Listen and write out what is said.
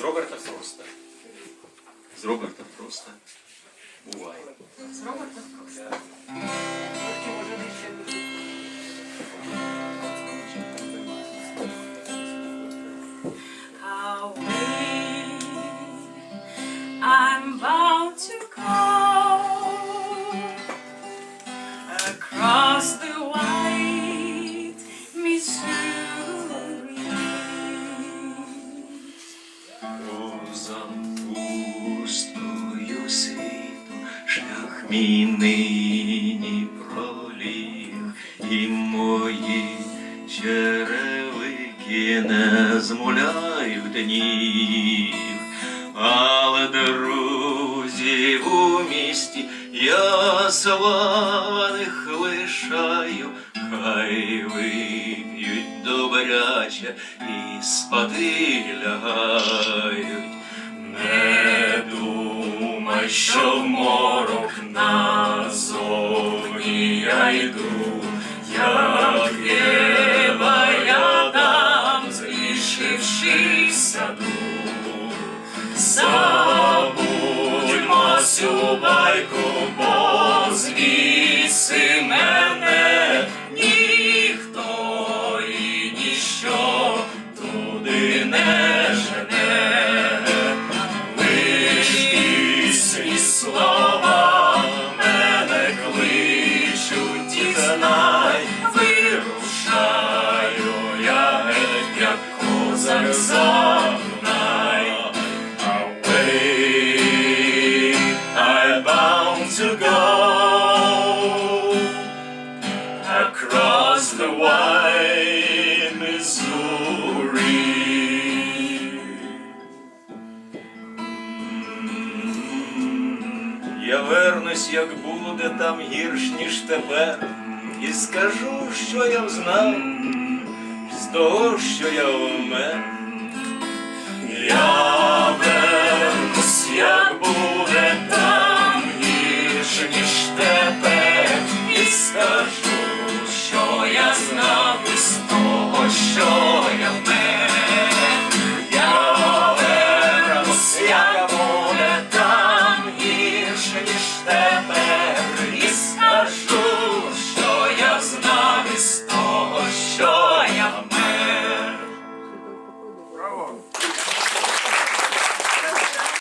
З Роберта Фроста. З Роберта просто. Буває. З Роберта Фроста. Away, шлях мій нині проліг, і мої черевики не змуляють ніг, але друзів у місті я славних лишаю, хай вип'ють добряче і спати лягають. Що в морок назовні я йду, як Єва я там, зрішивши саду. Забудьмо цю байку, бо звідси мене ніхто і ніщо туди не козак за Дунай. Away. Я вернусь, як буде там гірш, ніж тепер, і скажу, що я взнав того, що я вмер. Я